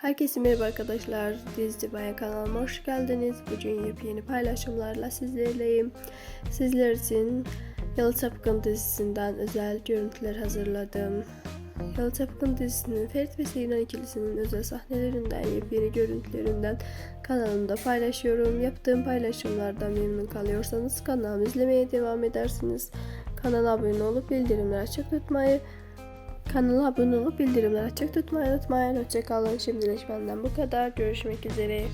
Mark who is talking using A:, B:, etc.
A: Herkese merhaba arkadaşlar. Dizi Baya kanalıma hoş geldiniz. Bugün yepyeni paylaşımlarla sizlerleyim. Sizler için Yalı Çapkın dizisinden özel görüntüler hazırladım. Yalı Çapkın dizisinin Ferit ve Seyran ikilisinin özel sahnelerinden, yepyeni görüntülerinden kanalımda paylaşıyorum. Yaptığım paylaşımlardan memnun kalıyorsanız kanalımı izlemeye devam edersiniz. Kanala abone olup bildirimleri açık tutmayı Kanala abone olup bildirimleri açık tutmayı unutmayın. Hoşçakalın. Şimdilik benden bu kadar. Görüşmek üzere.